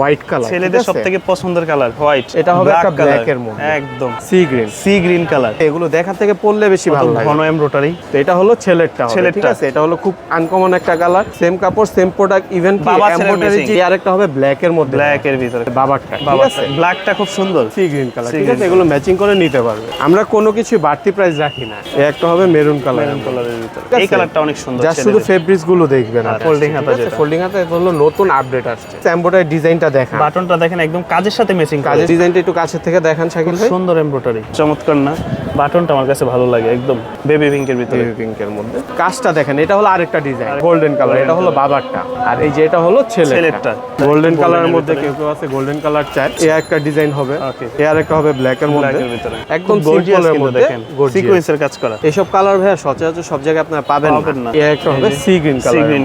White colour ছেলেদের সব থেকে পছন্দের কালার হোয়াইট এটা হবে একটা black এর মধ্যে। একদম। Sea green sea green colour এগুলো দেখার থেকে পড়লে বেশি ভালো লাগে। ঘন এমব্রয়ডারি তো এটা হলো ছেলেরটা হবে, ঠিক আছে? এটা হলো খুব আনকমন একটা কালার সেম কাপড় সেম প্রোডাক্ট ইভেন কি এমব্রয়ডারি। যে আরেকটা হবে ব্ল্যাক এর মধ্যে। ব্ল্যাক এর ভিতরে। বাবারটা ঠিক আছে? ব্ল্যাকটা খুব সুন্দর। সি গ্রিন কালার ঠিক আছে? এগুলো ম্যাচিং করে নিতে পারবে। আমরা কোনো কিছু বাড়তি প্রাইস রাখি না। একটা হবে মেরুন কালার মেরুন কালারের ভিতরে। এই কালারটা অনেক সুন্দর যা শুধু ফেব্রিক্সগুলো দেখবেন আর folding হাতা যেটা। ফোল্ডিং হাতা এটা হলো নতুন আপডেট আসছে। এমব্রয়ডারি ডিজাইনটা দেখা বাটনটা দেখেন একদম কাজের সাথে ম্যাচিং কাজ কাজের ডিজাইনটা একটু কাছের থেকে দেখান শাকিল ভাই। সুন্দর এমব্রয়ডারি চমৎকার না? বাটনটা আমার কাছে ভালো লাগে একদম। বেবি পিঙ্কের ভিতরে। বেবি পিঙ্কের মধ্যে। কাজটা দেখেন এটা হলো আরেকটা ডিজাইন গোল্ডেন কালার এটা হলো বাবারটা। আর এই যে এটা হলো ছেলেরটা। গোল্ডেন কালারের মধ্যে কেউ কেউ আছে গোল্ডেন কালার চায় এ একটা ডিজাইন হবে. এ আর একটা হবে ব্ল্যাক এর মধ্যে। একদম সিম্পলের মধ্যে। দেখেন। সিকোয়েন্সের কাজ করা। এইসব কালার ভাইয়া সচরাচর সব জায়গায় আপনারা পাবেন না। এ একটা হবে এই যে সি গ্রিন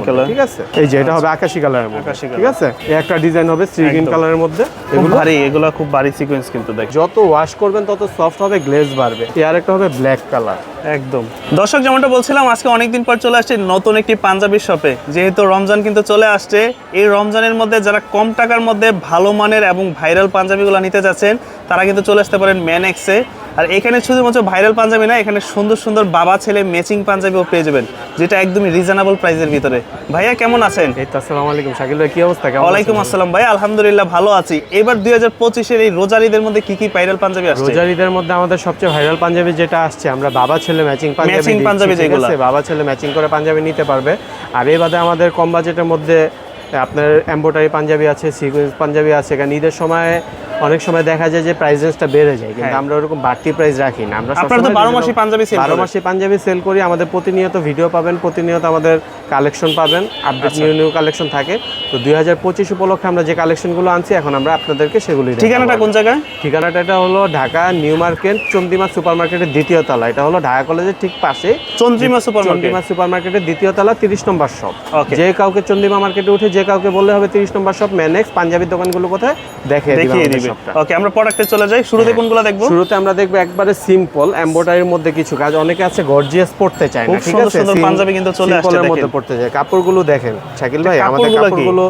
কালার ঠিক আছে? এই যে এটা হবে আকাশি কালারের মধ্যে আকাশি ঠিক আছে? এ একটা ডিজাইন হবে সি গ্রিন কালারের মধ্যে। এগুলো ভারী এগুলো খুব ভারী সিকোয়েন্স কিন্তু দেখ। যত ওয়াশ করবেন তত সফট হবে গ্লেজ বাড়বে। আর একটা হবে ব্ল্যাক কালার একদম। দর্শক যেমনটা বলছিলাম আজকে অনেকদিন পর চলে আসছে নতুন একটি পাঞ্জাবি শপে যেহেতু রমজান কিন্তু চলে আসছে এই রমজানের মধ্যে যারা কম টাকার মধ্যে ভালো মানের এবং ভাইরাল পাঞ্জাবিগুলো নিতে যাচ্ছেন তারা কিন্তু চলে আসতে পারেন ম্যানেক্সে আর এখানে শুধুমাত্র ভাইরাল পাঞ্জাবি না এখানে সুন্দর সুন্দর বাবা ছেলে ম্যাচিং পাঞ্জাবিও পেয়ে যাবেন যেটা একদমই রিজনেবল প্রাইসের ভিতরে। ভাইয়া কেমন আছেন? এই তো আসসালামু আলাইকুম। শাকিল ভাই কি অবস্থা? কেমন ওয়ালাইকুম আসসালাম। ভাই আলহামদুলিল্লাহ ভালো আছি। এবার দুই হাজার পঁচিশের এই রোজার ঈদের মধ্যে কি কি ভাইরাল পাঞ্জাবি আসছে? রোজার ঈদের মধ্যে আমাদের সবচেয়ে ভাইরাল পাঞ্জাবি যেটা আসছে আমরা বাবা ছেলে ম্যাচিং পাঞ্জাবি দিচ্ছি, পাঞ্জাবি যেগুলা। আছে? বাবা ছেলে ম্যাচিং করে পাঞ্জাবি নিতে পারবে। আর এই বাদে আমাদের কম বাজেটের মধ্যে আপনার এম্বোটারি পাঞ্জাবি আছে সিকুয়েন্স পাঞ্জাবি আছে। কারণ ঈদের সময় অনেক সময় দেখা যায় যে প্রাইস রেঞ্জটা বেড়ে যায় কিন্তু হ্যাঁ। আমরা ওরকম বাড়তি প্রাইস রাখি না। আমরা আপনারা তো সবসময় বারো বিভিন্ন- মাসই পাঞ্জাবি সেল বারো মাসে পাঞ্জাবি সেল করি আমাদের প্রতিনিয়ত ভিডিও পাবেন প্রতিনিয়ত আমাদের কালেকশন পাবেন আপডেট। নিউ নিউ কালেকশন থাকে। তো দুই হাজার পঁচিশ উপলক্ষে আমরা যে কালেকশনগুলো আনছি এখন আমরা আপনাদেরকে সেগুলি। ঠিকানাটা কোন জায়গায়? ঠিকানাটা এটা হলো Dhaka new market Chandrima super মার্কেটের দ্বিতীয় তলা। এটা হলো ঢাকা কলেজের ঠিক পাশে। Chandrima super market Chandrima super মার্কেটের দ্বিতীয় তলা তিরিশ নম্বর শপ. যে কাউকে চন্দ্রিমা মার্কেটে উঠে যে কাউকে বললে হবে তিরিশ নম্বর শপ ম্যানেক্স পাঞ্জাবি দোকানগুলো কোথায়? দেখে দেখিয়ে দিবে। ওকে আমরা প্রোডাক্টে চলে যাই। শুরুতে কোনগুলো দেখব? শুরুতে আমরা দেখব একবারে সিম্পল এমব্রয়ডারির মধ্যে কিছু কাজ। অনেকে আছে গর্জিয়াস পড়তে চায় না ঠিক আছে? সুন্দর পাঞ্জাবি কিন্তু চলে আসছে, এর মধ্যে দেখেন। পড়তে চায়। কাপড়গুলো দেখেন শাকিল ভাই আমাদের কাপড়গুলো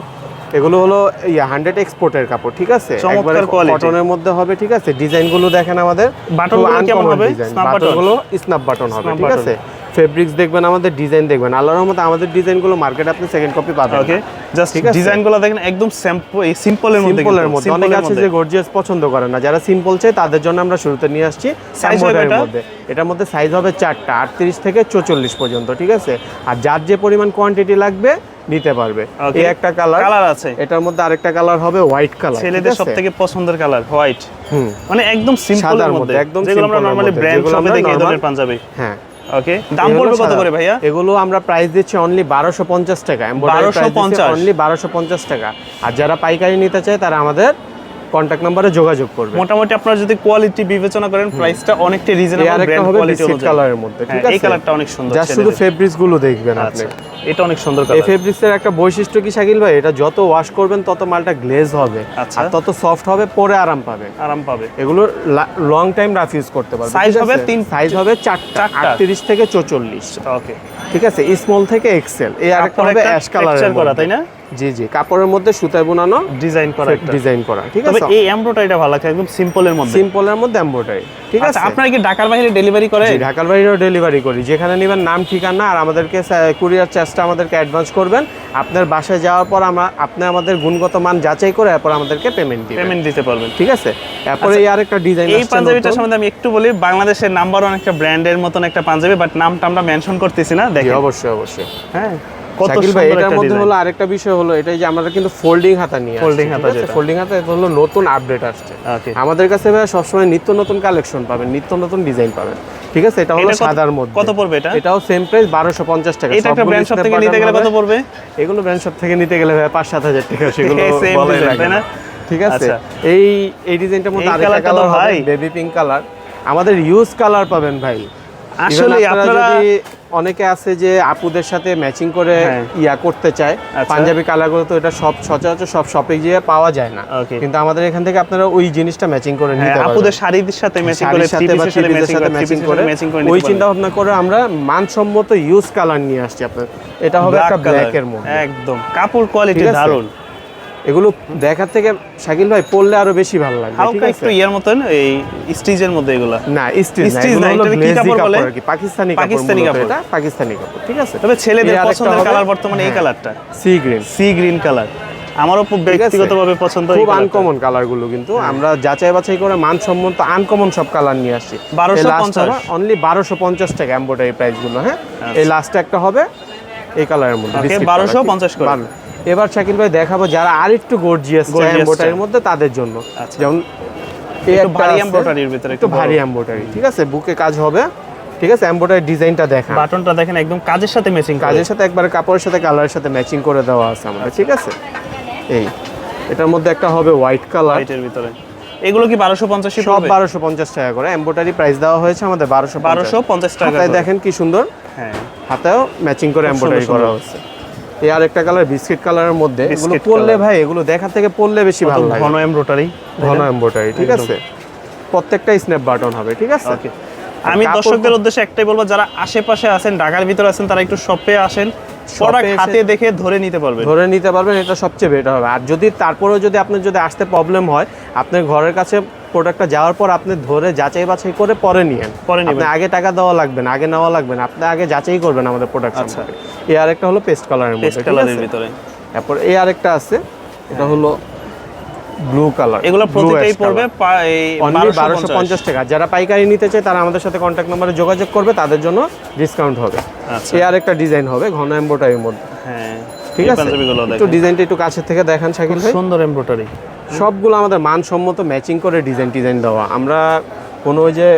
এগুলো হলো ইয়া হান্ড্রেড এক্সপোর্টের কাপড় ঠিক আছে? চমৎকার একবারে কটনের মধ্যে হবে ঠিক আছে? ডিজাইনগুলো দেখেন আমাদের। বাটনগুলো কেমন হবে? বাটনগুলো স্ন্যাপ বাটন হবে ঠিক আছে? ফেব্রিক্স দেখবেন আমাদের ডিজাইন দেখবেন। আল্লাহর রহমতে আমাদের ডিজাইনগুলো মার্কেটে আপনি সেকেন্ড কপি পাবেন ওকে জাস্ট ঠিক ডিজাইনগুলো দেখেন একদম সিম্পল সিম্পলের মধ্যে সিম্পলের মধ্যে। অনেকে আছে যে গর্জিয়াস পছন্দ করে না। যারা সিম্পল চাই তাদের জন্য আমরা শুরুতে নিয়ে আসছি। Size হবে? মধ্যে। এটার মধ্যে সাইজ হবে চারটা আটত্রিশ থেকে চৌচল্লিশ পর্যন্ত ঠিক আছে? আর যার যে পরিমাণ কোয়ান্টিটি লাগবে নিতে পারবে। এই একটা কালার কালার আছে। এটার মধ্যে আরেকটা কালার হবে হোয়াইট কালার ছেলেদের সব থেকে পছন্দের কালার হোয়াইট হুম। মানে একদম সিম্পলের মধ্যে। একদম যেগুলো আমরা নরমালি ব্র্যান্ড শপে দেখি এই ধরনের পাঞ্জাবি। হ্যাঁ। ওকে দাম পড়বে কত করে ভাইয়া? এগুলো আমরা প্রাইস দিচ্ছি অনলি বারোশো পঞ্চাশ টাকা। 1250 অনলি বারোশো পঞ্চাশ টাকা। আর যারা পাইকারি নিতে চায় তারা আমাদের কন্ট্যাক্ট নাম্বারে যোগাযোগ করবে। মোটামুটি আপনারা যদি কোয়ালিটি বিবেচনা করেন প্রাইসটা অনেকটা রিজনেবল ব্র্যান্ড কোয়ালিটি অনুযায়ী। কালারের মধ্যে ঠিক হ্যাঁ, এই কালারটা অনেক সুন্দর যা শুধু ফেব্রিক্সগুলো দেখবেন আপনি। আচ্ছা এটা অনেক সুন্দর এই কালার ফেব্রিক্স এর একটা বৈশিষ্ট্য কি শাকিল ভাই? এটা যত ওয়াশ করবেন তত মালটা গ্লেজ হবে। আচ্ছা। আর তত সফট হবে পরে আরাম পাবে। আরাম পাবে। এগুলো লং টাইম রাফ ইউজ করতে পারবে সাইজ হবে তিন- সাইজ হবে চারটা চারটা। আটত্রিশ থেকে চৌচল্লিশ ওকে ঠিক আছে? স্মল থেকে এক্সেল এই আরেকটা হবে অ্যাশ কালারের করা, তাই না? জি জি। কাপড়ের মধ্যে সুতায় বোনানো ডিজাইন করা ডিজাইন করা ঠিক আছে? এই এমব্রয়ডারিটা ভালো লাগে একদম সিম্পলের মধ্যে। সিম্পলের মধ্যে এমব্রয়ডারি ঠিক আচ্ছা আছে? আপনারা কি ঢাকার বাইরে ডেলিভারি করে? জি ঢাকার বাইরেও ডেলিভারি করি। যেখানে নেবেন নাম ঠিকানা আর আমাদেরকে কুরিয়ার চার্জটা আমাদেরকে অ্যাডভান্স করবেন। আপনার বাসায় যাওয়ার পর আমরা আপনি আমাদের গুণগত মান যাচাই করে এরপর আমাদেরকে পেমেন্ট দিবেন। পেমেন্ট দিতে পারবেন। ঠিক আছে? এরপরে এই আরেকটা ডিজাইন এই পাঞ্জাবিটার সম্বন্ধে আমি একটু বলি বাংলাদেশের নাম্বার ওয়ান একটা ব্র্যান্ডের মতন একটা পাঞ্জাবি বাট নামটা আমরা মেনশন করতেছি না দেখেন। অবশ্যই অবশ্যই। হ্যাঁ। শাকিল ভাই এটার মধ্যে হলো আরেকটা বিষয় হলো এটাই যে আমরা কিন্তু ফোল্ডিং হাতা নিয়ে Folding হাতা যেটা। ফোল্ডিং হাতা এটা হলো নতুন আপডেট আসছে। আমাদের কাছে ভাই সবসময় নিত্য নতুন কালেকশন পাবেন নিত্য নতুন ডিজাইন পাবেন ঠিক আছে? এটা হলো সাদার মধ্যে। কত পড়বে এটা? এটাও সেম প্রাইস বারোশো পঞ্চাশ টাকা। এটা একটা ব্র্যান্ড শপ থেকে নিতে গেলে কত পড়বে? এগুলো ব্র্যান্ড শপ থেকে নিতে গেলে ভাই পাঁচ সাত হাজার টাকা সেগুলো বলাই লাগে না? ঠিক আছে? আচ্ছা। এই এই ডিজাইনটার মধ্যে আরেকটা কালার হবে। বেবি পিঙ্ক কালার আমাদের ইউজ কালার পাবেন ভাই। আসলে আপনারা অনেকে আছে যে আপুদের সাথে ম্যাচিং করে হ্যাঁ। ইয়া করতে চায় আচ্ছা। পাঞ্জাবি কালারগুলো তো এটা সব সচরাচর সব শপে গিয়ে পাওয়া যায় না। কিন্তু আমাদের এখান থেকে আপনারা ওই জিনিসটা ম্যাচিং করে হ্যাঁ নিতে পারবেন। আপুদের শাড়ির সাথে ম্যাচিং করে শাড়ির সাথে বা পিসের সাথে ম্যাচিং করে ওই চিন্তা ভাবনা করে আমরা মানসম্মত ইউজ কালার নিয়ে আসছি আপনার এটা হবে একটা ব্ল্যাক এর মধ্যে। একদম। কাপড় কোয়ালিটি? দারুণ এগুলো দেখার থেকে শাকিল ভাই পরলে আরও বেশি ভালো ঠিক হালকা একটু ইয়ার মতন এই স্টিজের মধ্যে এগুলা। না স্টিচ না হলো কি কাপড় বলে? পাকিস্তানি কাপড় পাকিস্তানি কাপড়। এটা পাকিস্তানি কাপড় ঠিক আছে? তবে ছেলেদের পছন্দের কালার বর্তমানে এই হ্যাঁ, কালারটা। Sea green sea green colour. আমারও খুব ব্যক্তিগতভাবে পছন্দ খুব আনকমন কালারগুলো কিন্তু। আমরা যাচাই বাছাই করে মানসম্মত আনকমন সব কালার নিয়ে আসছি। 1250 অনলি বারোশো পঞ্চাশ। টাকা এম্বোটারি প্রাইসগুলো হ্যাঁ? এই লাস্টে একটা হবে এই কালারের মধ্যে বারোশো পঞ্চাশ 1250 colour, করে। বারো। এবার শাকিল ভাই দেখাবো যারা আর একটু গর্জিয়াস Gorgeous মধ্যে তাদের জন্য। আচ্ছা। যেমন একটু ভারী embroidery-র ভিতরে, একটু ভারী। এম্বোটারি ঠিক আছে? বুকে কাজ হবে। ঠিক আছে? এম্বোটারি ডিজাইনটা দেখা বাটনটা দেখেন একদম কাজের সাথে ম্যাচিং কাজের সাথে একবারে কাপড়ের সাথে কালারের সাথে ম্যাচিং করে দেওয়া আছে আমাদের ঠিক আছে? এই এটার মধ্যে একটা হবে হোয়াইট কালার লাইটের ভিতরে। এগুলো কি বারোশো পঞ্চাশ সব বারোশো পঞ্চাশ টাকা করে। এম্বোটারি প্রাইস দেওয়া হয়েছে আমাদের বারোশো বারোশো পঞ্চাশ টাকা দেখেন কি সুন্দর। হ্যাঁ। হাতেও ম্যাচিং করে সুন্দর, করা সুন্দর। এই আরেকটা কালার বিস্কিট কালারের মধ্যে এগুলো colour। ভাই এগুলো দেখার থেকে পরলে বেশি ভালো লাগে। ঘন এমব্রয়ডারি ঘন এম্বোটারি ঠিক আছে? প্রত্যেকটা স্ন্যাপ বাটন হবে ঠিক আছে? ওকে আমি দর্শকদের উদ্দেশ্যে একটাই বলব যারা আশেপাশে আছেন ঢাকার ভিতরে আছেন তারা একটু শপে আসেন। প্রোডাক্ট হাতে দেখে ধরে নিতে পারবেন। ধরে নিতে পারবেন এটা সবচেয়ে বেটার হবে। আর যদি তারপরেও যদি আপনার যদি আসতে প্রবলেম হয় আপনার ঘরের কাছে প্রোডাক্টটা যাওয়ার পর আপনি ধরে যাচাই বাছাই করে পরে নিয়েন। পরে নিবেন। আগে টাকা দেওয়া লাগবে না আগে নেওয়া লাগবে না আপনি আগে যাচাই করবেন আমাদের প্রোডাক্ট আচ্ছা। সম্পর্কে। এই আরেকটা হলো পেস্ট কালারের মধ্যে পেস্ট কালারের ভিতরে। তারপর এই আরেকটা আছে এটা হলো ব্লু কালার এগুলো প্রত্যেকটাই পড়বে এই অনলি বারোশো 1250 পঞ্চাশ টাকা। যারা পাইকারি নিতে চায় তারা আমাদের সাথে কন্ট্যাক্ট নম্বরে যোগাযোগ করবে তাদের জন্য ডিসকাউন্ট হবে। আচ্ছা। এই আরেকটা ডিজাইন হবে ঘন এম্বোটারির মধ্যে। হ্যাঁ ঠিক আছে? একটু ডিজাইনটা একটু কাছে থেকে দেখান শাকিল ভাই। সুন্দর এমব্রয়ডারি সবগুলো আমাদের মানসম্মত ম্যাচিং করে ডিজাইন ডিজাইন দেওয়া। আমরা কোনো ওই যে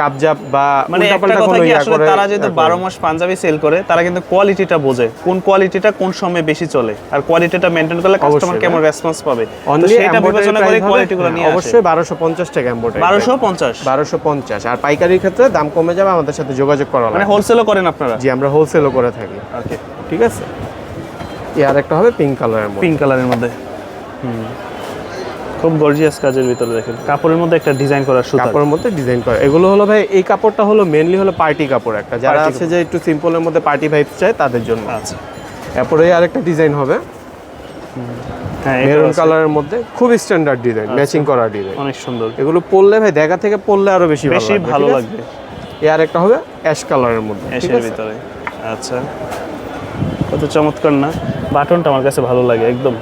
কাবজাব বা মানে একটা কথা কি আসলে তারা যেহেতু ইয়া করে বারো মাস পাঞ্জাবি সেল করে তারা কিন্তু কোয়ালিটিটা বোঝে। কোন কোয়ালিটিটা কোন সময় বেশি চলে। আর কোয়ালিটিটা মেনটেন করলে কাস্টমার কেমন রেসপন্স পাবে? সেটা বিবেচনা করে কোয়ালিটিগুলো নিয়ে আসে। হ্যাঁ, অবশ্যই বারোশো পঞ্চাশ টাকা এম্বোটারি বারোশো পঞ্চাশ? বারোশো পঞ্চাশ। আর পাইকারির ক্ষেত্রে দাম কমে যাবে আমাদের সাথে যোগাযোগ করা মানে হোলসেলও করেন আপনারা? জি আমরা হোলসেলও করে থাকি। ওকে ঠিক আছে? আর একটা হবে পিঙ্ক কালারের মধ্যে। পিঙ্ক কালারের মধ্যে। খুব গর্জিয়াস কাজের ভিতরে দেখেন। কাপড়ের মধ্যে একটা ডিজাইন করা সুতা। কাপড়ের মধ্যে ডিজাইন করা। এগুলো হলো ভাই এই কাপড়টা হলো মেনলি হলো পার্টি কাপড় একটা। যারা আছে যে একটু সিম্পলের মধ্যে পার্টি ভাইবস চায় তাদের জন্য। আচ্ছা। এরপরে আরেকটা ডিজাইন হবে। হ্যাঁ মেরুন কালারের মধ্যে খুব স্ট্যান্ডার্ড ডিজাইন ম্যাচিং করা ডিজাইন অনেক সুন্দর। এগুলো পরলে ভাই দেখা থেকে পরলে আরও বেশি বেশি ভালো আছে? লাগবে। এই আরেকটা হবে অ্যাশ কালারের মধ্যে আছে? ভিতরে। আচ্ছা। কত চমৎকার না? বাটনটা আমার কাছে ভালো লাগে একদম।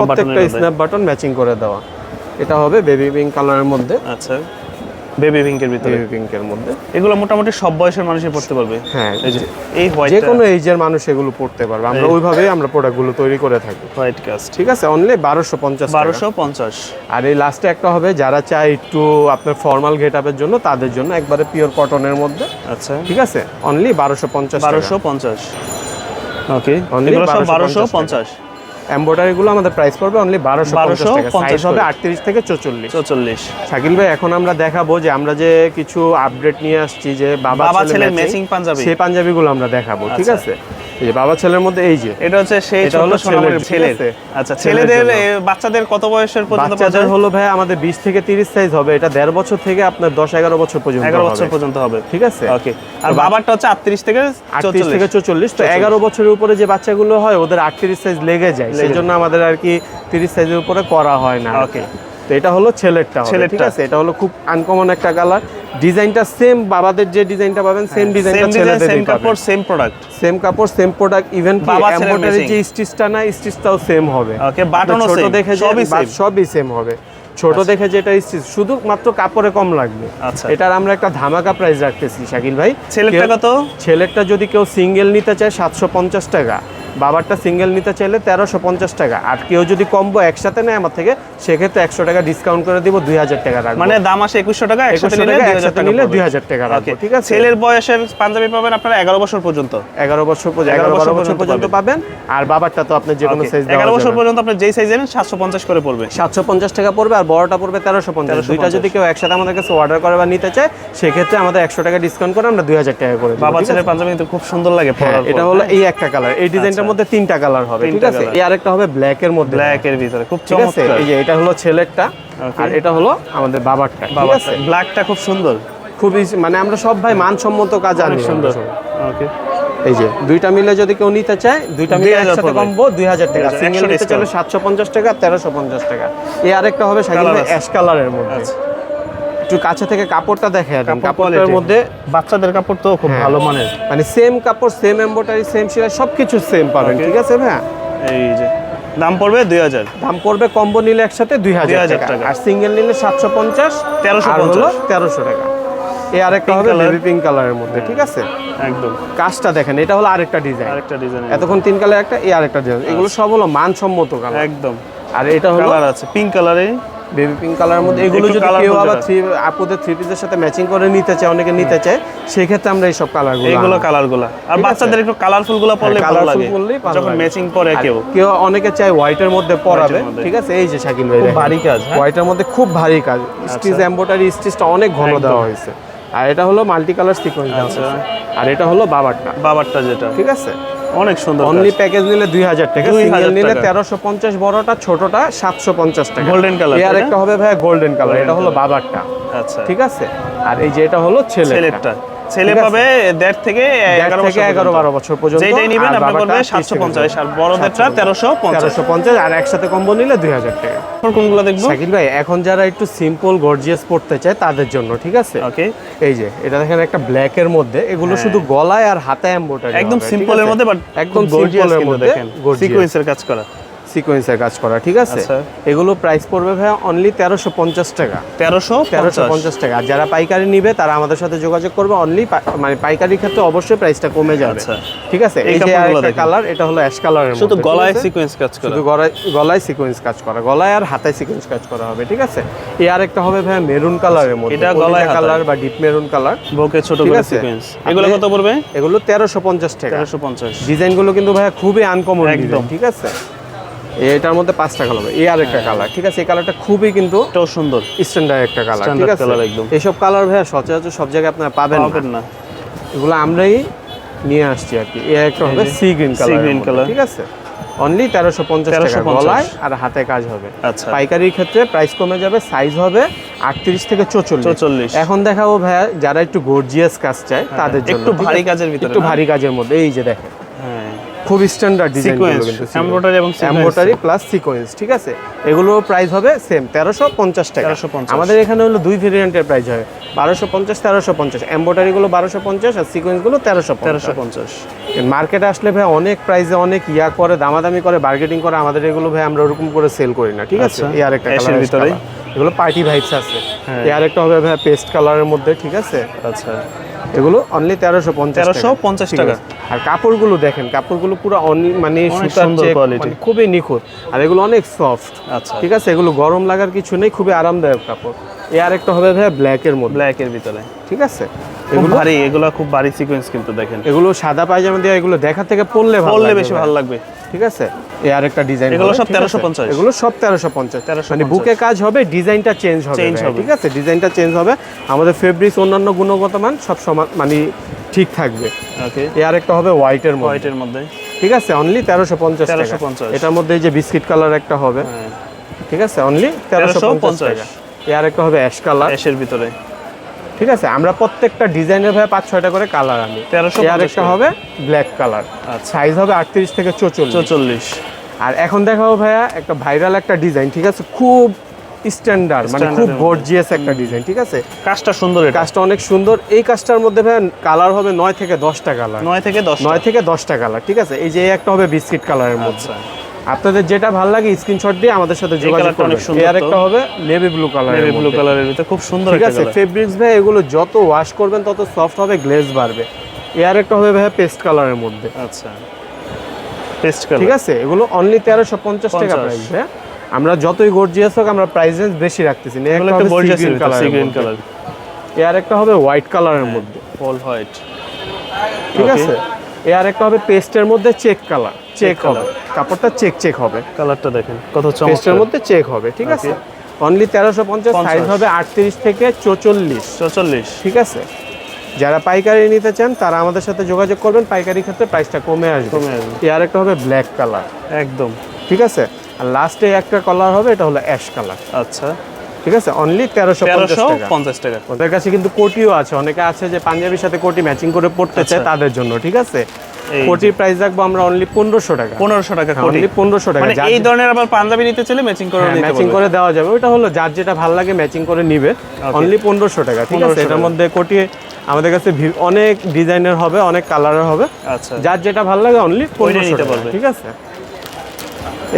প্রত্যেকটা স্ন্যাপ বাটন ম্যাচিং করে দেওয়া। এটা হবে বেবি পিঙ্ক কালারের মধ্যে। আচ্ছা। বেবি পিঙ্কের ভিতরে? বেবি পিঙ্কের মধ্যে। এগুলো মোটামুটি সব বয়সের মানুষই পড়তে পারবে? হ্যাঁ এই যে যে কোনো এইজের মানুষ এগুলো পড়তে পারবে। আমরা ওইভাবেই আমরা প্রোডাক্টগুলো তৈরি করে থাকি। হোয়াইট কাস্ট ঠিক আছে? অনলি বারোশো পঞ্চাশ বারোশো পঞ্চাশ। আর এই লাস্টে একটা হবে যারা চায় একটু আপনার ফর্মাল গেট আপের জন্য তাদের জন্য একবারে পিওর কটনের মধ্যে। আচ্ছা। ঠিক আছে? অনলি বারোশো পঞ্চাশ বারোশো পঞ্চাশ। ওকে 1250 বারোশো পঞ্চাশ। এম্বোটারি গুলো আমাদের প্রাইস পড়বে অনলি বারোশো পঞ্চাশ 1250 টাকা। সাইজ হবে আটত্রিশ থেকে চৌচল্লিশ। চৌচল্লিশ। শাকিল ভাই এখন আমরা দেখাবো যে আমরা যে কিছু আপডেট নিয়ে আসছি যে বাবা ছেলে মেসিং ম্যাচিং পাঞ্জাবি। সেই পাঞ্জাবিগুলো আমরা দেখাবো ঠিক আচ্ছা। আছে? এই বাবা ছেলের মধ্যে এই যে এটা হচ্ছে সেই ছোট আছে? আচ্ছা ছেলেদের বাচ্চাদের কত বয়সের পর্যন্ত বাচ্চাদের হলো ভাই আমাদের বিশ থেকে তিরিশ সাইজ হবে। এটা দেড় বছর থেকে আপনার দশ এগারো বছর পর্যন্ত এগারো হবে। বছর পর্যন্ত হবে। ঠিক আছে? ওকে আর বাবারটা হচ্ছে আটত্রিশ থেকে আটত্রিশ চৌচল্লিশ থেকে চৌচল্লিশ তো এগারো বছরের উপরে যে বাচ্চাগুলো হয় ওদের আটত্রিশ সাইজ লেগে যায়। সেই জন্য আমাদের আর কি তিরিশ সাইজের উপরে করা হয় না। ওকে তো এটা হলো ছেলেরটা হবে, ঠিক আছে? এটা হলো খুব আনকমন একটা কালার ডিজাইনটা সেম বাবাদের যে ডিজাইনটা পাবেন সেম ডিজাইনটা ডিজাইন ছেলেদের সেম কাপড় সেম প্রোডাক্ট সেম কাপড় সেম প্রোডাক্ট ইভেন কি এমব্রয়ডারি যে স্টিচটা না স্টিচটাও সেম হবে। ওকে বাটনও ছোট সেম দেখে সবই সেম সবই সেম হবে। ছোট দেখে যেটা স্টিচ শুধু মাত্র কাপড়ে কম লাগবে। আচ্ছা। এটার আমরা একটা ধামাকা প্রাইস রাখতেছি শাকিল ভাই। ছেলেরটা কত? ছেলেরটা যদি কেউ সিঙ্গেল নিতে চায় সাতশো পঞ্চাশ টাকা। বাবারটা সিঙ্গেল নিতে চাইলে তেরোশো পঞ্চাশ টাকা। আর কেউ যদি কম্বো একসাথে নেয় আমার থেকে সেক্ষেত্রে একশো টাকা ডিসকাউন্ট করে দিব দুই হাজার টাকা রাখব। মানে দাম আসে একুশশো টাকা একসাথে 2100 নিলে টাকা, 2000 একসাথে নিলে পড়বে। 2000 টাকা রাখব, ঠিক আছে? ছেলের বয়সের পাঞ্জাবি পাবেন আপনারা এগারো বছর পর্যন্ত। এগারো বছর পর্যন্ত এগারো বছর পর্যন্ত পাবেন। আর বাবারটা তো আপনি যে কোনো সাইজ এগারো বছর পর্যন্ত আপনার যেই সাইজ নেন সাতশো পঞ্চাশ করে পড়বে। সাতশো পঞ্চাশ টাকা পড়বে আর বড়টা পড়বে তেরোশো পঞ্চাশ। দুইটা যদি কেউ একসাথে আমাদের কাছে অর্ডার করে বা নিতে চায় সেক্ষেত্রে আমাদের একশো টাকা ডিসকাউন্ট করে আমরা দুই হাজার টাকা করে বাবা ছেলের পাঞ্জাবি কিন্তু খুব সুন্দর লাগে হ্যাঁ, এটা হলো এই একটা কালার এই ডিজাইনটার মধ্যে তিনটা কালার হবে ঠিক আছে? এই আরেকটা হবে ব্ল্যাক এর মধ্যে। ব্ল্যাক এর ভিতরে খুব চমৎকার। এই যে এটা হলো ছেলেরটা আর এটা হলো আমাদের বাবারটা ঠিক আছে? ব্ল্যাকটা খুব সুন্দর। খুবই মানে আমরা সব ভাই মানসম্মত কাজ আনি সুন্দর। ওকে এই যে দুইটা মিলে যদি কেউ নিতে চায় দুইটা মিলে 2000 একসাথে কমবো দুই হাজার টাকা। সিঙ্গেল নিতে চাইলে discount। সাতশো পঞ্চাশ টাকা তেরোশো পঞ্চাশ টাকা। এই আরেকটা হবে Colour অ্যাশ কালারের মধ্যে। একটু কাছে থেকে কাপড়টা দেখে দেন কাপড় কাপড়টার quality। মধ্যে বাচ্চাদের কাপড় তো খুব হ্যাঁ। ভালো মানের। মানে সেম কাপড় সেম এম্বোটারি সেম সেলাই সব কিছু সেম পাবেন ঠিক আছে ভাইয়া? এই যে দাম পড়বে দুই হাজার। দাম পড়বে কম্বো নিলে একসাথে দুই হাজার 2000 টাকা। আর সিঙ্গেল নিলে সাতশো পঞ্চাশ 1350 হলো তেরোশো টাকা। এই আরেকটা হবে। বেবি পিঙ্ক কালারের মধ্যে ঠিক আছে? একদম। কাজটা দেখেন এটা হলো আরেকটা ডিজাইন আরেকটা ডিজাইন এতক্ষণ তিন কালার একটা এই আরেকটা ডিজাইন এগুলো সব হলো মানসম্মত কালার একদম। আর এটা হলো কালার আছে পিঙ্ক কালারে বেবি পিঙ্ক কালারের মধ্যে। এগুলো যদি কেউ আবার থ্রি আপুদের থ্রি পিসের সাথে ম্যাচিং করে নিতে চায় অনেকে নিতে চায় সেই ক্ষেত্রে আমরা এইসব কালারগুলো এগুলো কালারগুলা আর বাচ্চাদের একটু কালারফুলগুলা পরলে হ্যাঁ, ভালো লাগে যখন ম্যাচিং পরে কেউ। কেউ অনেকে চায় হোয়াইটের মধ্যে পরাবে। ঠিক আছে? এই যে শাকিল ভাই খুব ভারী কাজ, হ্যাঁ? হোয়াইটের মধ্যে খুব ভারী কাজ। স্টিচ এমব্রয়ডারি স্টিচটা অনেক ঘন দেওয়া হয়েছে। আর এটা হলো মাল্টি কালার সিকোয়েন্স। আর এটা হলো বাবারটা। বাবারটা যেটা। ঠিক আছে? অনেক সুন্দর অনলি প্যাকেজ নিলে দুই হাজার টাকা 2000 সিঙ্গেল নিলে টাকা। তেরোশো পঞ্চাশ বড়টা ছোটটা সাতশো পঞ্চাশ টাকা। গোল্ডেন কালারের একটা হবে ভাই গোল্ডেন কালার এটা হলো বাবারটা। আচ্ছা। ঠিক আছে? আর এই যে এটা হলো ছেলেটা ছেলে পাবে দেড় থেকে এগারো থেকে এগারো বারো বছর পর্যন্ত যেটাই নিবেন আর আপনি বাবারটা পড়বে 30 সাতশো পঞ্চাশ। আর বড়দেরটা তেরোশো তেরোশো পঞ্চাশ আর একসাথে কম্বো নিলে দুই হাজার টাকা। কোনগুলো দেখব? শাকিল ভাই এখন যারা একটু সিম্পল গর্জিয়াস পড়তে চায় তাদের জন্য ঠিক আছে? ওকে। এই যে এটা দেখেন একটা ব্ল্যাক এর মধ্যে। এগুলো শুধু গলায় আর হাতে হ্যাঁ। একদম সিম্পলের মধ্যে বাট একদম গর্জিয়াস এর মধ্যে। সিকোয়েন্সের কাজ করা। সিকোয়েন্সের কাজ করা ঠিক আছে? আচ্ছা। এগুলো প্রাইস পড়বে ভাই অনলি তেরোশো পঞ্চাশ টাকা। তেরোশো তেরোশো পঞ্চাশ টাকা। আর যারা পাইকারি নিবে তারা আমাদের সাথে যোগাযোগ করবে অনলি মানে পাইকারি ক্ষেত্রে অবশ্যই প্রাইসটা কমে যাবে। আচ্ছা। ঠিক আছে? এই যে আরেকটা কালার এটা হলো অ্যাশ কালারের শুধু গলায় সিকোয়েন্স কাজ করা। শুধু গলায় গলায় সিকোয়েন্স কাজ করা। গলায় আর হাতায় সিকোয়েন্স কাজ করা হবে ঠিক আছে? এই আরেকটা হবে ভাই মেরুন কালারের মধ্যে। এটা গলায় কালার বা ডিপ মেরুন কালার বুকে ছোট করে সিকোয়েন্স এগুলো কত পড়বে? এগুলো তেরোশো পঞ্চাশ টাকা। তেরোশো পঞ্চাশ। ডিজাইনগুলো কিন্তু ভাই খুবই আনকমন একদম। ঠিক আছে? এটার মধ্যে পাঁচটা কালার এই আর একটা কালার ঠিক আছে? এই কালারটা খুবই কিন্তু এটাও সুন্দর। স্ট্যান্ডার্ড একটা কালার ঠিক আছে? একদম। এইসব কালার ভাইয়া সচরাচর সব জায়গায় আপনারা পাবেন না। এগুলো আমরাই নিয়ে আসছি আর কি। এই একটা হবে sea green colour green colour। ঠিক আছে? অনলি তেরোশো পঞ্চাশ টাকা 1350 গলায় আর হাতে কাজ হবে। আচ্ছা। পাইকারির ক্ষেত্রে প্রাইস কমে যাবে সাইজ হবে আটত্রিশ থেকে চৌচল্লিশ। 44 এখন দেখাবো ভাইয়া যারা একটু গর্জিয়াস কাজ চায় তাদের জন্য হ্যাঁ, একটু ভারী কাজের ভিতরে একটু ভারী কাজের মধ্যে এই যে দেখেন। হ্যাঁ। খুব স্ট্যান্ডার্ড ডিজাইন এমব্রয়ডারি এবং এমব্রয়ডারি প্লাস সিকোয়েন্স ঠিক আছে? এগুলো প্রাইস হবে সেম তেরোশো পঞ্চাশ টাকা। 1350 আমাদের এখানে হলো দুই ভেরিয়েন্টের প্রাইস হয় বারোশো পঞ্চাশ তেরোশো পঞ্চাশ। এমব্রয়ডারিগুলো বারোশো পঞ্চাশ আর সিকোয়েন্সগুলো তেরোশো তেরোশো পঞ্চাশ। মার্কেটে আসলে ভাই অনেক প্রাইসে অনেক ইয়া করে দামাদামি করে বার্গেটিং করে আমাদের এগুলো ভাই আমরা ওরকম করে সেল করি না ঠিক আছে? আচ্ছা। এই আরেকটা কালার ভিতরে? এগুলো পার্টি ভাইবস আছে। হ্যাঁ। এই আরেকটা হবে ভাই পেস্ট কালারের মধ্যে ঠিক আছে? আচ্ছা। এগুলো অনলি তেরোশো পঞ্চাশ 1350 ঠিক টাকা। আর কাপড়গুলো দেখেন কাপড়গুলো পুরো মানে সুতার। মানে খুবই নিখুঁত। আর এগুলো অনেক সফট আচ্ছা। ঠিক আছে? এগুলো গরম লাগার কিছু নেই খুবই আরামদায়ক কাপড়। এই আরেকটা হবে ভাই ব্ল্যাকের মধ্যে। ব্ল্যাক এর ভিতরে। ঠিক আছে? এগুলো ভারী এগুলো খুব ভারী সিকোয়েন্স কিন্তু দেখেন। এগুলো সাদা পায়জামা দিয়ে এগুলো দেখা থেকে পরলে লাগবে বেশি। ভালো লাগবে। ঠিক আছে? এই আরেকটা ডিজাইন এগুলো সব 1350 এগুলো সব তেরোশো পঞ্চাশ। 1350 মানে বুকে কাজ হবে ডিজাইনটা চেঞ্জ হবে ঠিক আছে? ডিজাইনটা চেঞ্জ হবে। আমাদের ফেব্রিক্স অন্যান্য গুণগত মান সব সমান মানে ঠিক থাকবে। ওকে এই আরেকটা হবে হোয়াইটের মধ্যে। হোয়াইটের মধ্যে। ঠিক আছে? অনলি তেরোশো পঞ্চাশ 1350 এটার মধ্যে এই যে বিস্কিট কালার একটা হবে। হ্যাঁ। ঠিক আছে? অনলি তেরোশো পঞ্চাশ 1350 টাকা। এই আরেকটা হবে অ্যাশ কালার অ্যাশের ভিতরে। ঠিক আছে? আমরা প্রত্যেকটা ডিজাইনের ভাই পাঁচ ছয়টা করে কালার আনি। 1350 এই আরেকটা করে। হবে ব্ল্যাক কালার সাইজ হবে আটত্রিশ থেকে চৌচল্লিশ। চৌচল্লিশ। আর এখন দেখাবো ভাইয়া একটা ভাইরাল একটা ডিজাইন ঠিক আছে? খুব স্ট্যান্ডার্ড মানে খুব। গর্জিয়াস একটা ডিজাইন ঠিক আছে? কাজটা সুন্দর কাজটা অনেক সুন্দর। এই কাজটার মধ্যে ভাইয়া কালার হবে নয় থেকে দশটা কালার নয় থেকে দশ নয় থেকে দশটা কালার ঠিক আছে? এই যে একটা হবে বিস্কিট কালারের মধ্যে। আচ্ছা। আপনাদের যেটা ভালো লাগে স্ক্রিনশট দিয়ে আমাদের সাথে যোগাযোগ করবেন অনেক সুন্দর এই হবে navy blue colour navy blue কালারের ভিতরে খুব সুন্দর ঠিক আছে ফেব্রিক্স ভাই এগুলো যত ওয়াশ করবেন তত সফট হবে গ্লেজ বাড়বে। এই একটা হবে ভাই পেস্ট কালারের মধ্যে। আচ্ছা পেস্ট কালার ঠিক আছে এগুলো অনলি তেরোশো পঞ্চাশ টাকা 50 প্রাইস হ্যাঁ? আমরা যতই গর্জিয়াস হোক আমরা প্রাইস রেঞ্জ বেশি রাখতেছি না। এগুলো একটা একটু গর্জিয়াস এর গ্রিন কালারের একটা হবে হোয়াইট কালারের মধ্যে। অল হোয়াইট ঠিক Okay. আছে এর একটা হবে পেস্টের মধ্যে চেক কালার চেক হবে। কাপড়টা চেক চেক হবে। কালারটা দেখেন কত পেস্টের মধ্যে চেক হবে ঠিক আছে? অনলি তেরোশো পঞ্চাশ সাইজ হবে আটত্রিশ থেকে চৌচল্লিশ। চৌচল্লিশ। ঠিক আছে? যারা পাইকারি নিতে চান তারা আমাদের সাথে যোগাযোগ করবেন। পাইকারি ক্ষেত্রে প্রাইসটা কমে আসবে। কমে আসবে। আর একটা হবে ব্ল্যাক কালার একদম। ঠিক আছে? আর লাস্টে একটা কালার হবে এটা হলো অ্যাশ কালার আচ্ছা। ঠিক আছে? অনলি তেরোশো পঞ্চাশ টাকা। পঞ্চাশ টাকা। ওদের কাছে কিন্তু কোটিও আছে। অনেকে আছে যে পাঞ্জাবির সাথে কোটি ম্যাচিং করে পড়তে চায় আচ্ছা। তাদের জন্য ঠিক আছে? কোটির প্রাইস রাখব আমরা অনলি পনেরোশো টাকা। পনেরোশো টাকা অনলি পনেরোশো টাকা। মানে এই ধরনের আবার পাঞ্জাবি নিতে চাইলে ম্যাচিং করে ম্যাচিং করে দেওয়া যাবে। ওটা হলো যার যেটা ভালো লাগে ম্যাচিং করে নিবে। অনলি পনেরোশো টাকা ঠিক আছে? এটার মধ্যে কোটি আমাদের কাছে অনেক ডিজাইনের হবে অনেক কালারের হবে। আচ্ছা। যার যেটা ভালো লাগে অনলি পনেরোশো টাকা। ঠিক আছে?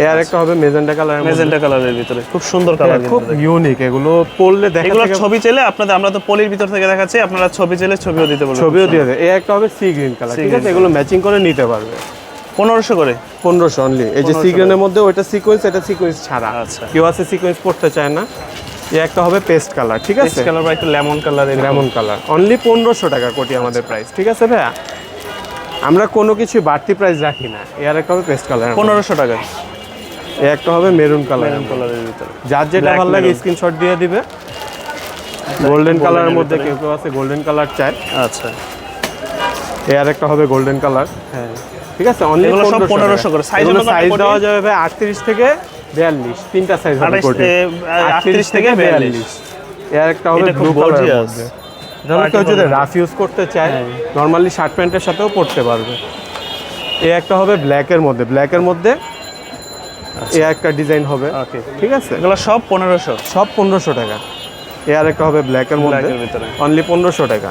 এ একটা হবে মেজেন্টা কালার মেজেন্টা কালারের ভিতরে। খুব সুন্দর কালার খুব ইউনিক এগুলো পরলে দেখা এগুলোর থেকে ছবি আপনাদের আমরা তো পলির ভিতর থেকে দেখাচ্ছি আপনারা ছবি ছবিও দিতে পারবেন। ছবিও দিয়ে দেয়। একটা হবে সি গ্রিন কালার ঠিক আছে? এগুলো ম্যাচিং করে নিতে পারবে। পনেরোশো করে? পনেরোশো অনলি এই যে সি গ্রিনের মধ্যে ওইটা সিকোয়েন্স এটা সিকোয়েন্স ছাড়া। আচ্ছা। কেউ আছে সিকোয়েন্স পড়তে চায় না। এই একটা হবে পেস্ট কালার ঠিক আছে? কালার বা একটু lemon colour lemon colour only পনেরোশো টাকা কোটি আমাদের প্রাইস ঠিক আছে ভাইয়া? আমরা কোনো কিছু বাড়তি প্রাইস রাখি না। এর একটা হবে পেস্ট কালার পনেরোশো টাকা। একটা হবে মেরুন কালার মেরুন কালারের ভিতরে। যার যেটা ভালো লাগে। স্ক্রিনশট দিয়ে দিবে। গোল্ডেন কালারের মধ্যে কেউ কেউ আছে গোল্ডেন কালার চাই আচ্ছা। এ আর একটা হবে গোল্ডেন কালার হ্যাঁ। ঠিক আছে অনলি এগুলো সব 1500 করে। অনুপাতে সাইজ দেওয়া যাবে ভাই আটত্রিশ থেকে বিয়াল্লিশ। তিনটা সাইজ হবে 28 কোটি এ, আহ, 38 থেকে 42 এর একটা হবে ব্লু কালারের কেউ যদি রাফ ইউজ করতে চায় হ্যাঁ। নর্মালি শার্ট প্যান্টের সাথেও পরতে পারবে। এ একটা হবে ব্ল্যাকের মধ্যে। ব্ল্যাকের মধ্যে এ একটা ডিজাইন হবে। ওকে ঠিক আছে? এগুলো সব পনেরোশো? সব পনেরোশো টাকা। এ আর একটা হবে ব্ল্যাকের মধ্যে। অনলি পনেরোশো টাকা।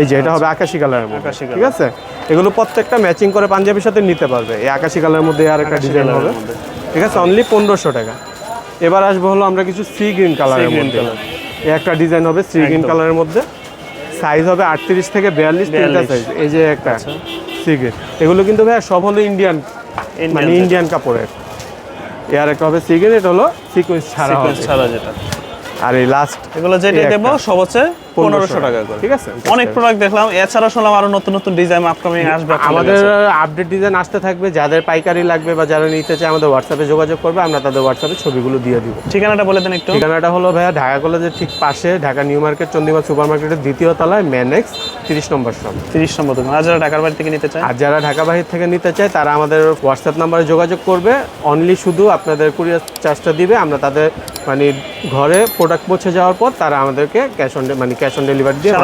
এই যে এটা হবে আকাশি কালারের মধ্যে। আকাশি ঠিক আছে? এগুলো প্রত্যেকটা ম্যাচিং করে পাঞ্জাবির সাথে নিতে পারবে। এই আকাশি কালারের মধ্যে আর একটা ডিজাইন হবে। ঠিক আছে? অনলি পনেরোশো টাকা। এবার আসব হলো আমরা কিছু সি গ্রিন কালারের মধ্যে। একটা ডিজাইন হবে সি গ্রিন কালারের মধ্যে। সাইজ হবে আটত্রিশ থেকে বিয়াল্লিশ তিনটা 42 সাইজ এই যে একটা আচ্ছা। Sea green. এগুলো কিন্তু ভাই সব হলো ইন্ডিয়ান মানে ইন্ডিয়ান কাপড়ের। এর একটা হবে সি গ্রিন এটা হলো সিকোয়েন্স ছাড়া ছাড়া যেটা। আর এই লাস্ট এগুলো যেটা দেবো। সব হচ্ছে পনেরোশো টাকা করে। ঠিক আছে? অনেক প্রোডাক্ট দেখলাম। এছাড়া শুনলাম আরও নতুন নতুন ডিজাইন আপকামিং আসবে আমাদের আপডেট ডিজাইন আসতে থাকবে। যাদের পাইকারি লাগবে বা যারা নিতে চায় আমাদের হোয়াটসঅ্যাপে যোগাযোগ করবে। আমরা তাদের হোয়াটসঅ্যাপে ছবিগুলো দিয়ে দিব। ঠিকানাটা বলে দেন একটু। ঠিকানাটা হলো ভাইয়া ঢাকা কলেজের ঠিক পাশে Dhaka new market Chandima super মার্কেটের দ্বিতীয় তলায় ম্যানেক্স তিরিশ নম্বর শপ তিরিশ নম্বর দোকান। আর যারা ঢাকার বাড়ি থেকে নিতে চায়? আর যারা ঢাকা বাহির থেকে নিতে চায় তারা আমাদের হোয়াটসঅ্যাপ নাম্বারে যোগাযোগ করবে। অনলি শুধু আপনাদের কুরিয়ার চার্জটা দিবে। আমরা তাদের মানে ঘরে প্রোডাক্ট পৌঁছে যাওয়ার পর তারা আমাদেরকে ক্যাশ অন মানে ক্যাশ অন ডেলিভারি দিয়ে